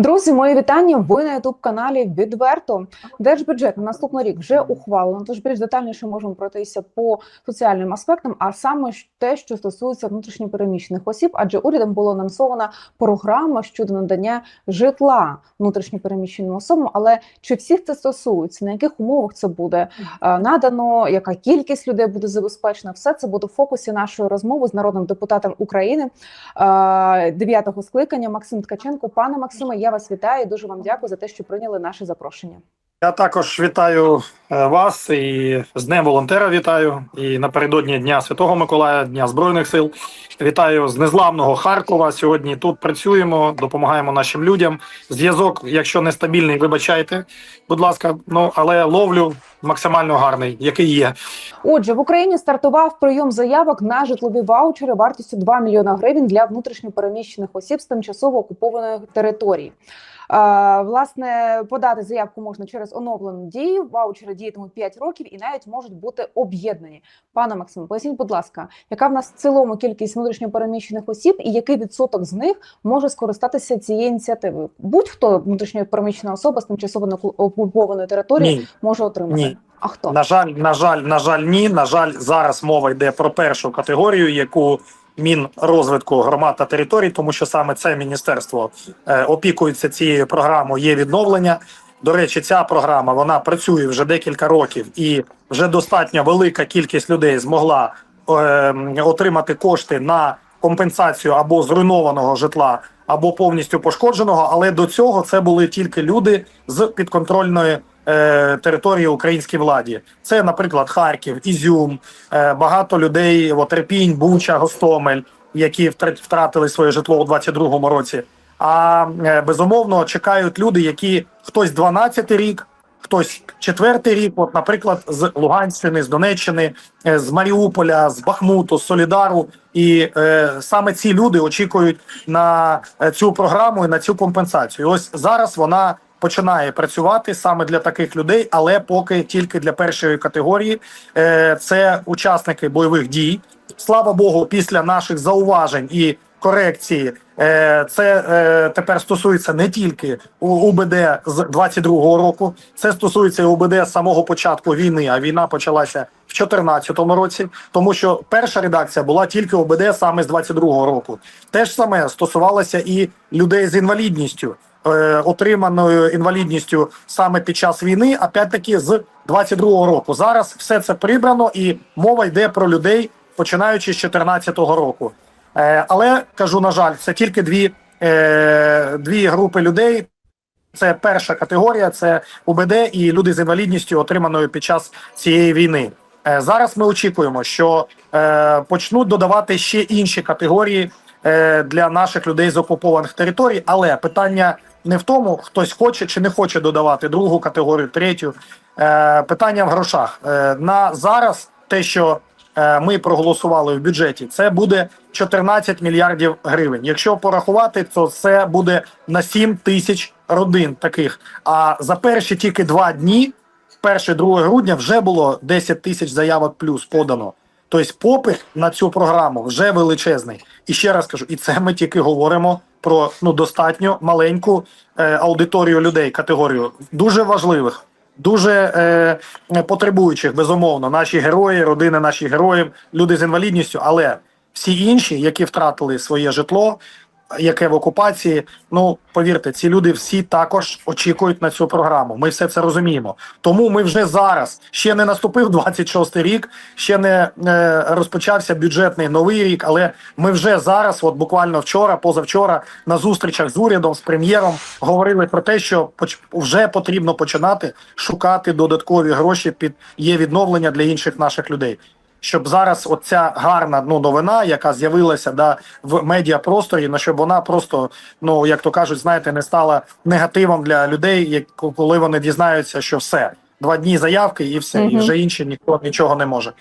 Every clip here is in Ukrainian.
Друзі, мої вітання. Ви на ютуб каналі відверто. Держбюджет на наступний рік вже ухвалено. Тож більш детальніше можемо пройтися по соціальним аспектам, а саме те, що стосується внутрішньопереміщених осіб, адже урядом було анонсована програма щодо надання житла внутрішньопереміщеним особам. Але чи всіх це стосується? На яких умовах це буде е, надано? Яка кількість людей буде забезпечена? Все це буде в фокусі нашої розмови з народним депутатом України е, дев'ятого скликання Максим Ткаченко. Пане Максиме, я вас вітаю. Дуже вам дякую за те, що прийняли наше запрошення. Я також вітаю е, вас і з Днем волонтера вітаю. І напередодні Дня Святого Миколая, Дня Збройних сил. Вітаю з незламного Харкова. Сьогодні тут працюємо, допомагаємо нашим людям. Зв'язок, якщо нестабільний, вибачайте, будь ласка. Ну але ловлю максимально гарний, який є. Отже, в Україні стартував прийом заявок на житлові ваучери вартістю 2 мільйона гривень для внутрішньопереміщених осіб з тимчасово окупованої території. Власне, подати заявку можна через оновлену дію. Ваучери діятимуть 5 років і навіть можуть бути об'єднані. Пане Максиме, поясніть, будь ласка, яка в нас в цілому кількість внутрішньопереміщених осіб, і який відсоток з них може скористатися цією ініціативою? Будь-хто внутрішньопереміщена особа з тимчасово окупованої території Ні, може отримати. ні. А хто? На жаль, на жаль, на жаль, ні. На жаль, зараз мова йде про першу категорію, яку Мінрозвитку громад та територій, тому що саме це міністерство е, опікується цією програмою. Є відновлення. До речі, ця програма вона працює вже декілька років, і вже достатньо велика кількість людей змогла е, отримати кошти на компенсацію або зруйнованого житла, або повністю пошкодженого. Але до цього це були тільки люди з підконтрольної е, території українській владі. Це, наприклад, Харків, Ізюм, е, багато людей, от, Репінь, Буча, Гостомель, які втра- втратили своє житло у 22-му році. А е, безумовно чекають люди, які хтось 12 рік, хтось четвертий рік. От, наприклад, з Луганщини, з Донеччини, з Маріуполя, з Бахмуту, з Солідару. І е, саме ці люди очікують на цю програму і на цю компенсацію. Ось зараз вона починає працювати саме для таких людей, але поки тільки для першої категорії. Е, це учасники бойових дій. Слава Богу, після наших зауважень і корекції. е, Це е, тепер стосується не тільки УБД з 22-го року, це стосується УБД з самого початку війни. А війна почалася в 2014 році, тому що перша редакція була тільки ОБД саме з 22-го року. Те ж саме стосувалося і людей з інвалідністю, отриманою інвалідністю саме під час війни, опять-таки з 22-го року. Зараз все це прибрано, і мова йде про людей, починаючи з 2014 року. Е, але кажу, на жаль, це тільки дві, е, дві групи людей. Це перша категорія, це УБД і люди з інвалідністю, отриманою під час цієї війни. Е, зараз ми очікуємо, що е, почнуть додавати ще інші категорії е, для наших людей з окупованих територій. Але питання не в тому, хтось хоче чи не хоче додавати другу категорію, третю. Е, питання в грошах. Е, на зараз те, що е, ми проголосували в бюджеті, це буде 14 мільярдів гривень. Якщо порахувати, то це буде на 7 тисяч родин таких. А за перші тільки два дні, 1-2 грудня, вже було 10 тисяч заявок плюс подано. Тобто попит на цю програму вже величезний. І ще раз кажу, і це ми тільки говоримо про ну достатньо маленьку е, аудиторію людей, категорію дуже важливих, дуже е, потребуючих, безумовно, наші герої, родини наших героїв, люди з інвалідністю, але всі інші, які втратили своє житло, яке в окупації, ну повірте, ці люди всі також очікують на цю програму. Ми все це розуміємо. Тому ми вже зараз ще не наступив 26-й рік, ще не е, розпочався бюджетний новий рік. Але ми вже зараз, от буквально вчора, позавчора, на зустрічах з урядом, з прем'єром, говорили про те, що вже потрібно починати шукати додаткові гроші під є відновлення для інших наших людей щоб зараз оця гарна ну новина, яка з'явилася да в медіапросторі, ну щоб вона просто ну як то кажуть, знаєте, не стала негативом для людей, як коли вони дізнаються, що все два дні заявки і все, і вже інші ніхто нічого не може.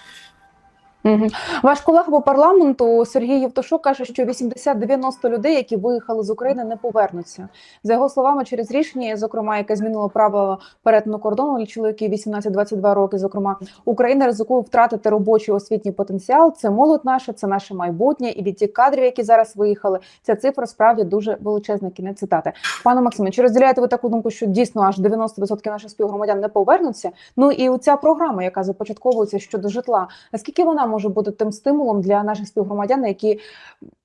Ваш колега по парламенту Сергій Євтушок каже, що 80-90 людей, які виїхали з України, не повернуться. За його словами, через рішення, зокрема, яке змінило правила перетину кордону для чоловіків 18-22 роки, зокрема, Україна ризикує втратити робочий освітній потенціал. Це молодь наша, це наше майбутнє. І від тих кадрів, які зараз виїхали, ця цифра справді дуже величезна. Кінець цитати. Пане Максиме, чи розділяєте ви таку думку, що дійсно аж 90% наших співгромадян не повернуться? Ну і ця програма, яка започатковується щодо житла, наскільки вона може бути тим стимулом для наших співгромадян, які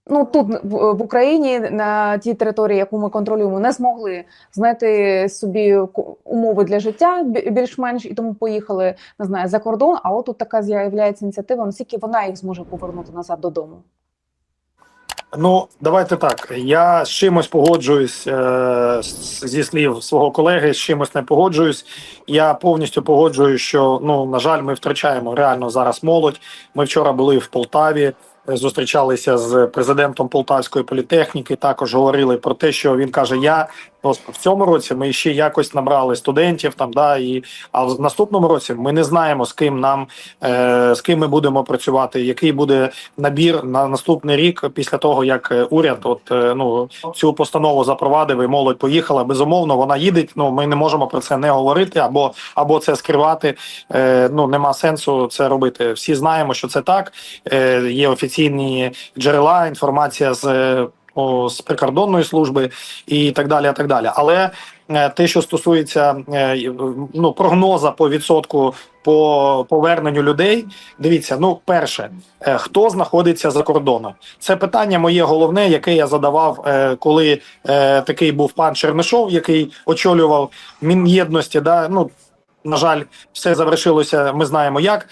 ну тут в, Україні на тій території, яку ми контролюємо, не змогли знайти собі умови для життя більш-менш і тому поїхали не знаю за кордон. А от тут така з'являється ініціатива, наскільки вона їх зможе повернути назад додому. Ну, давайте так. Я з чимось погоджуюсь е, зі слів свого колеги, з чимось не погоджуюсь. Я повністю погоджуюсь, що ну на жаль, ми втрачаємо реально зараз молодь. Ми вчора були в Полтаві. е, Зустрічалися з президентом Полтавської політехніки. Також говорили про те, що він каже: Я ось в цьому році ми ще якось набрали студентів там. Да і а в наступному році ми не знаємо з ким нам е, з ким ми будемо працювати, який буде набір на наступний рік після того, як е, уряд от е, ну цю постанову запровадив і молодь поїхала. Безумовно, вона їде. Ну ми не можемо про це не говорити або або це скривати. Е, ну нема сенсу це робити. Всі знаємо, що це так. Е, є офіційні джерела, інформація з. З прикордонної служби і так далі, так далі. Але е, те, що стосується е, ну прогноза по відсотку по поверненню людей, дивіться, ну перше, е, хто знаходиться за кордоном, це питання моє головне, яке я задавав, коли такий був пан Чернишов, який очолював Мін'єдності. Да, ну на жаль, все завершилося. Ми знаємо як.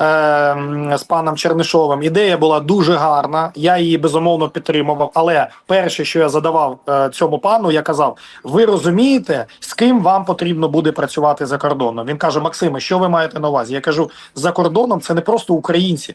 Е, З паном Чернишовим ідея була дуже гарна. Я її безумовно підтримував. Але перше, що я задавав е, цьому пану, я казав: ви розумієте, з ким вам потрібно буде працювати за кордоном? Він каже: Максиме, що ви маєте на увазі? Я кажу: за кордоном це не просто українці.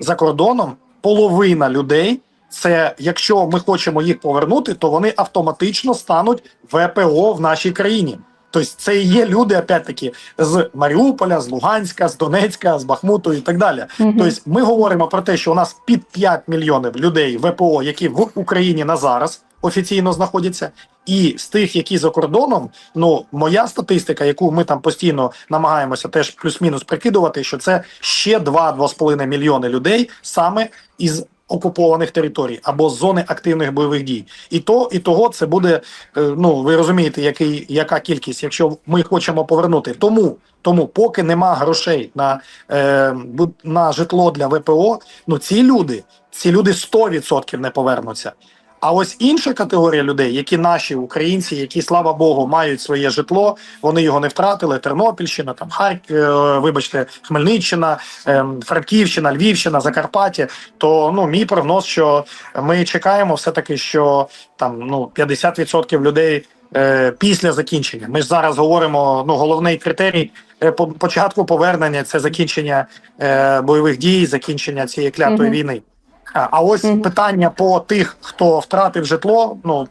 За кордоном половина людей. Це якщо ми хочемо їх повернути, то вони автоматично стануть ВПО в нашій країні. Тобто це і є люди, опять-таки, з Маріуполя, з Луганська, з Донецька, з Бахмуту і так далі. Мгм. Тобто, ми говоримо про те, що у нас під 5 мільйонів людей ВПО, які в Україні на зараз офіційно знаходяться, і з тих, які за кордоном, ну моя статистика, яку ми там постійно намагаємося теж плюс-мінус прикидувати, що це ще 2-2,5 мільйони людей саме із окупованих територій або з зони активних бойових дій, і то і того це буде. е, Ну ви розумієте, який яка кількість, якщо ми хочемо повернути. Тому тому, поки нема грошей на, е, на житло для ВПО, ну ці люди, ці люди 100% не повернуться. А ось інша категорія людей, які наші українці, які слава Богу мають своє житло, вони його не втратили. Тернопільщина, там Харків, е, вибачте, Хмельниччина, ем, Франківщина, Львівщина, Закарпаття. То ну мій прогноз, що ми чекаємо, все таки, що там ну 50% людей е, після закінчення. Ми ж зараз говоримо. Ну головний критерій е, по початку повернення це закінчення бойових дій, закінчення цієї клятої Мгм. війни. А, а ось Мгм. питання по тих, хто втратив житло. Ну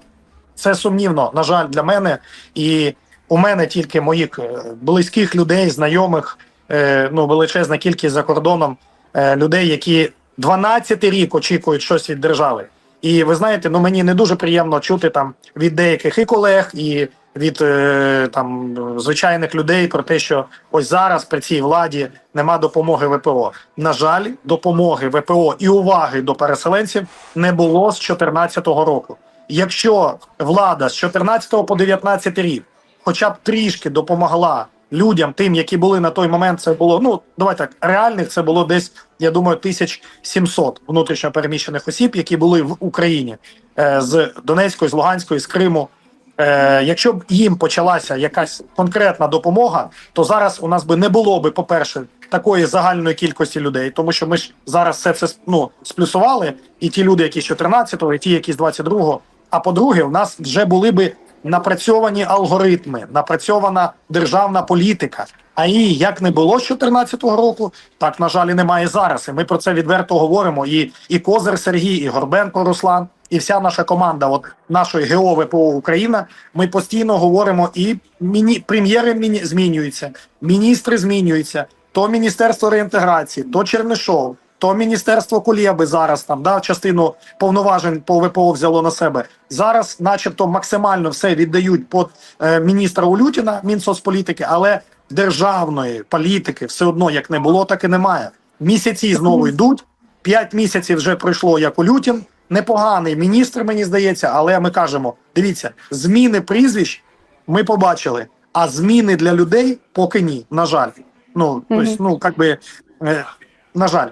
це сумнівно, на жаль, для мене. І у мене тільки моїх е, близьких людей, знайомих, е, ну величезна кількість за кордоном е, людей, які 12 рік очікують щось від держави. І ви знаєте, ну мені не дуже приємно чути там від деяких і колег, і від е, там звичайних людей про те, що ось зараз при цій владі нема допомоги ВПО. На жаль, допомоги ВПО і уваги до переселенців не було з 2014 року. Якщо влада з 14 по 19 рік, хоча б трішки допомогла людям, тим, які були на той момент, це було ну давай так, реальних це було десь, я думаю, 1700 внутрішньо переміщених осіб, які були в Україні е, з Донецької, з Луганської, з Криму. Е, якщо б їм почалася якась конкретна допомога, то зараз у нас би не було би, по-перше, такої загальної кількості людей, тому що ми ж зараз все це ну, сплюсували, і ті люди, які з 14-го, і ті, які з 22-го. А по-друге, у нас вже були би напрацьовані алгоритми, напрацьована державна політика. А її як не було з 2014 року, так на жаль і немає зараз. І ми про це відверто говоримо. І, і Козир Сергій, і Горбенко Руслан, і вся наша команда, от нашої ГО ВПО Україна. Ми постійно говоримо, і міні прем'єри міні змінюються, міністри змінюються. То міністерство реінтеграції, то Чернишов, То міністерство Кулєби зараз там да частину повноважень по ВПО взяло на себе. Зараз, начебто, максимально все віддають під е, міністра Улютіна, Мінсоцполітики, але державної політики все одно як не було, так і немає. Місяці знову йдуть. П'ять місяців вже пройшло як Улютін. Непоганий міністр, мені здається, але ми кажемо: дивіться, зміни прізвищ ми побачили, а зміни для людей поки ні. На жаль. Ну, Мгм. тобто, ну як би, е, на жаль.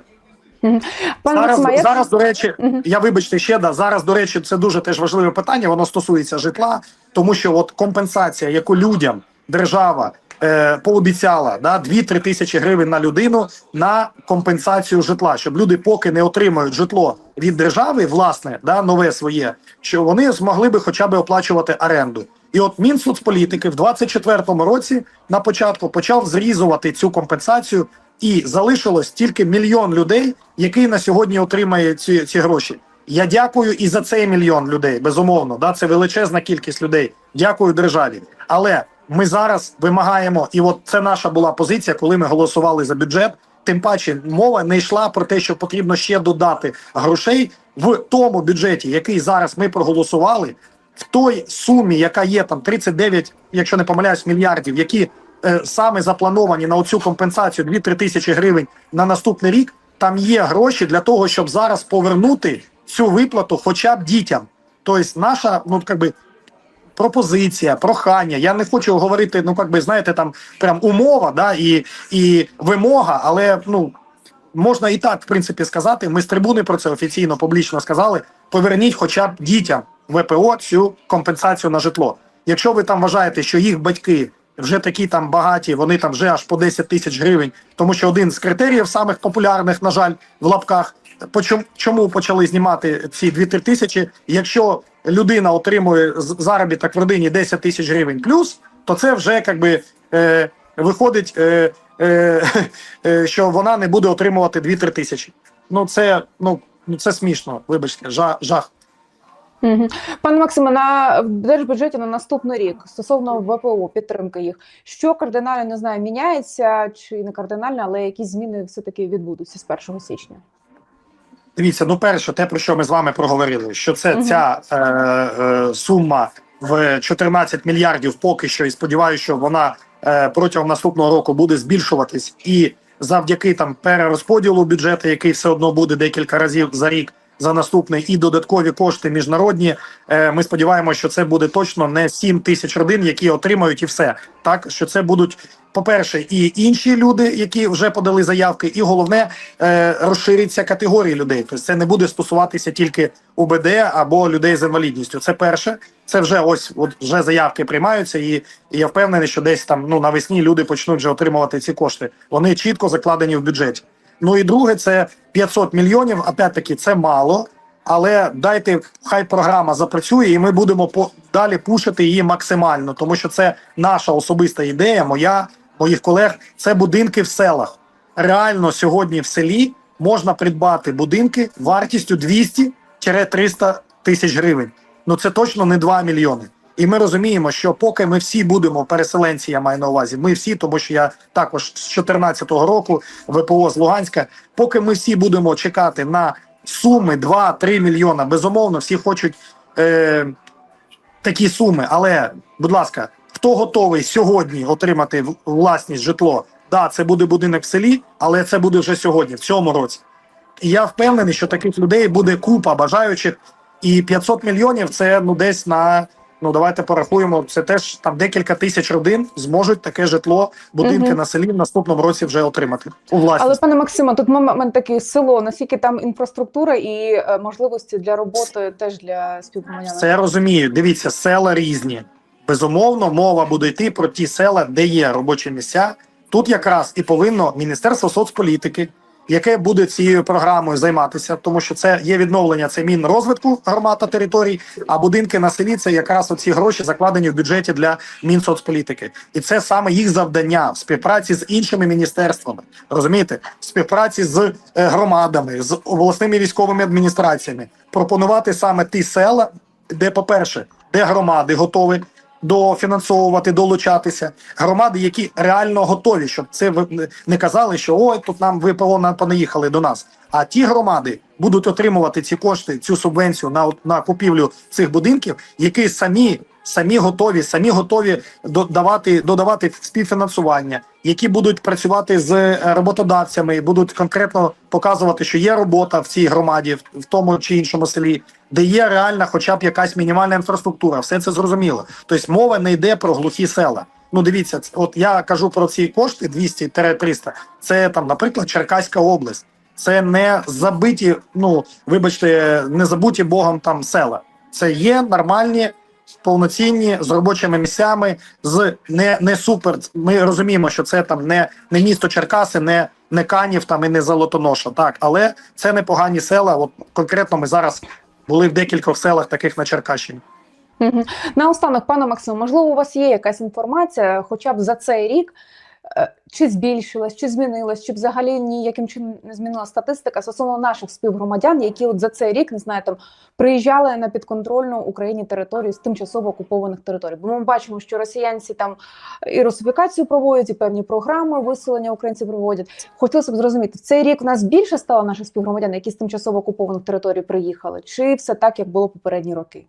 Зараз, зараз, до речі, я вибачте ще да. Зараз, до речі, це дуже теж важливе питання. Воно стосується житла, тому що от компенсація, яку людям держава е, пообіцяла, да, 2-3 тисячі гривень на людину на компенсацію житла, щоб люди, поки не отримають житло від держави, власне, да, нове своє, що вони змогли би хоча б оплачувати оренду. І от Мінсоцполітики в 24-му році на початку почав зрізувати цю компенсацію, і залишилось тільки мільйон людей, який на сьогодні отримає ці, ці гроші. Я дякую і за цей мільйон людей. Безумовно, да, це величезна кількість людей. Дякую державі. Але ми зараз вимагаємо, і от це наша була позиція, коли ми голосували за бюджет. Тим паче мова не йшла про те, що потрібно ще додати грошей в тому бюджеті, який зараз ми проголосували, в той сумі, яка є там 39, якщо не помиляюсь, мільярдів, які е, саме заплановані на оцю компенсацію 2-3 тисячі гривень на наступний рік. Там є гроші для того, щоб зараз повернути цю виплату, хоча б дітям. Тобто, наша ну як би пропозиція, прохання. Я не хочу говорити, ну як би знаєте, там прям умова, да і, і вимога, але ну можна і так в принципі сказати. Ми з трибуни про це офіційно публічно сказали. Поверніть, хоча б дітям ВПО цю компенсацію на житло. Якщо ви там вважаєте, що їх батьки вже такі там багаті, вони там вже аж по 10 тисяч гривень, тому що один з критеріїв самих популярних, на жаль, в лапках. Чому, почали знімати ці 2-3 тисячі? Якщо людина отримує заробіток в родині 10 тисяч гривень плюс, то це вже якби е, виходить, е, е, е, що вона не буде отримувати 2-3 тисячі. Ну це ну, ну це смішно. Вибачте, жах. Пане Максиме, на держбюджеті на наступний рік стосовно ВПО підтримки їх, що кардинально не знаю, міняється чи не кардинально, але якісь зміни все таки відбудуться з 1 січня. Дивіться, ну перше, те про що ми з вами проговорили, що це угу. ця е, е, сума в 14 мільярдів поки що, і сподіваюся, що вона е, протягом наступного року буде збільшуватись, і завдяки там перерозподілу бюджету, який все одно буде декілька разів за рік за наступний, і додаткові кошти міжнародні. Е, ми сподіваємося, що це буде точно не 7 тисяч родин, які отримають і все. Так що це будуть. По-перше, і інші люди, які вже подали заявки, і головне е, розшириться категорії людей. Тобто це не буде стосуватися тільки УБД або людей з інвалідністю. Це перше, це вже ось от вже заявки приймаються, і, і я впевнений, що десь там ну навесні люди почнуть вже отримувати ці кошти. Вони чітко закладені в бюджеті. Ну і друге, це 500 мільйонів. Опять-таки, це мало. Але дайте, хай програма запрацює, і ми будемо по далі пушити її максимально, тому що це наша особиста ідея, моя, моїх колег. Це будинки в селах. Реально сьогодні в селі можна придбати будинки вартістю 200-300 тисяч гривень. Ну це точно не 2 мільйони. І ми розуміємо, що поки ми всі будемо переселенці, я маю на увазі, ми всі, тому що я також з 2014 року ВПО з Луганська, поки ми всі будемо чекати на суми 2-3 мільйона, безумовно, всі хочуть е, такі суми. Але, будь ласка, хто готовий сьогодні отримати власність житло? Да, це буде будинок в селі, але це буде вже сьогодні, в цьому році. І я впевнений, що таких людей буде купа бажаючих, і 500 мільйонів це ну десь на. Ну, давайте порахуємо. Це теж там декілька тисяч родин зможуть таке житло, будинки Мгм. на селі в наступному році вже отримати у власність. Але пане Максиме, тут момент такий село, наскільки там інфраструктура і е, можливості для роботи теж для співгромадян. Це я розумію. Дивіться, села різні. Безумовно, мова буде йти про ті села, де є робочі місця. Тут якраз і повинно Міністерство соцполітики, яке буде цією програмою займатися, тому що це є відновлення, це мінрозвитку громад та територій, а будинки на селі це якраз оці гроші закладені в бюджеті для Мінсоцполітики. І це саме їх завдання в співпраці з іншими міністерствами. Розумієте, в співпраці з е, громадами, з обласними військовими адміністраціями пропонувати саме ті села, де, по-перше, де громади готові дофінансовувати, долучатися. Громади, які реально готові, щоб це не казали, що ой, тут нам випало на понаїхали до нас. А ті громади будуть отримувати ці кошти, цю субвенцію на, на купівлю цих будинків, які самі. Самі готові, самі готові додавати, додавати співфінансування, які будуть працювати з е, роботодавцями, будуть конкретно показувати, що є робота в цій громаді, в тому чи іншому селі, де є реальна, хоча б якась мінімальна інфраструктура. Все це зрозуміло. Тобто мова не йде про глухі села. Ну, дивіться, от я кажу про ці кошти 200-300, Це там, наприклад, Черкаська область. Це не забиті, ну вибачте, не забуті Богом там села. Це є нормальні, повноцінні з робочими місцями, з не, не супер. Ми розуміємо, що це там не, не місто Черкаси, не, не Канів там і не Золотоноша. Так, але це непогані села. От конкретно ми зараз були в декількох селах, таких на Черкащині. На Наостанок, пане Максим, можливо, у вас є якась інформація, хоча б за цей рік, чи збільшилась, чи змінилась, чи взагалі ніяким чином не змінила статистика стосовно наших співгромадян, які от за цей рік не знаю, там приїжджали на підконтрольну Україні територію з тимчасово окупованих територій. Бо ми бачимо, що росіянці там і русифікацію проводять, і певні програми виселення українців проводять. Хотілося б зрозуміти, в цей рік в нас більше стало наших співгромадян, які з тимчасово окупованих територій приїхали, чи все так, як було попередні роки?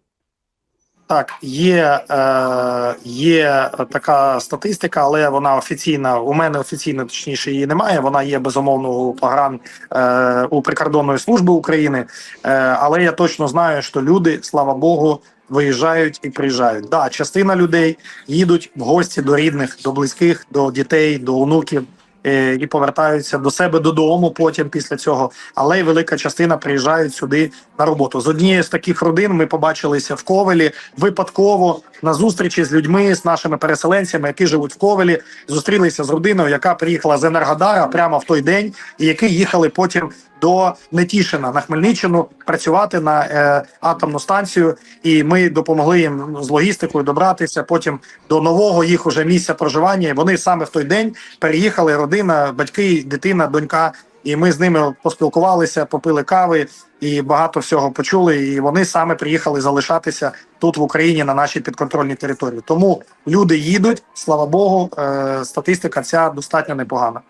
Так, є, е, є така статистика, але вона офіційна. У мене офіційно точніше її немає. Вона є безумовно у програм е, у прикордонної служби України. Е, але я точно знаю, що люди, слава Богу, виїжджають і приїжджають. Да, частина людей їдуть в гості до рідних, до близьких, до дітей, до онуків. Е, І повертаються до себе додому потім після цього. Але й велика частина приїжджають сюди на роботу. З однією з таких родин ми побачилися в Ковелі випадково на зустрічі з людьми, з нашими переселенцями, які живуть в Ковелі. Зустрілися з родиною, яка приїхала з Енергодара прямо в той день, і які їхали потім до Нетішина на Хмельниччину працювати на е, атомну станцію. І ми допомогли їм з логістикою добратися потім до нового їх уже місця проживання. І вони саме в той день переїхали. Родина, батьки, дитина, донька. І ми з ними поспілкувалися, попили кави і багато всього почули. І вони саме приїхали залишатися тут в Україні на нашій підконтрольній території. Тому люди їдуть, слава Богу, е, статистика ця достатньо непогана.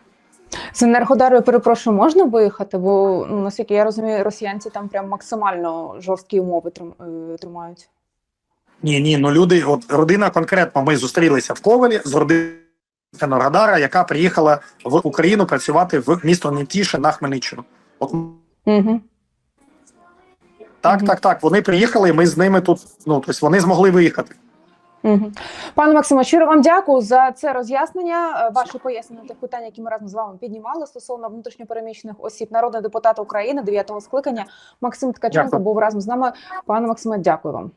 З Енергодарою, перепрошую, можна виїхати? Бо ну, наскільки я розумію, росіянці там прям максимально жорсткі умови е, тримають. Ні, ні, ну люди, от родина конкретно, ми зустрілися в Ковалі з родиною Енергодара, яка приїхала в Україну працювати в місто Нетіше на Хмельниччину. От Угу. так, Мгм. так, так. Вони приїхали, і ми з ними тут. Ну тобто вони змогли виїхати. Угу. Пане Максиме, щиро вам дякую за це роз'яснення. Ваше Ваші пояснення тих питань, які ми разом з вами піднімали стосовно внутрішньопереміщених осіб. Народний депутат України 9-го скликання Максим Ткаченко Дякую. був разом з нами. Пане Максиме, дякую вам.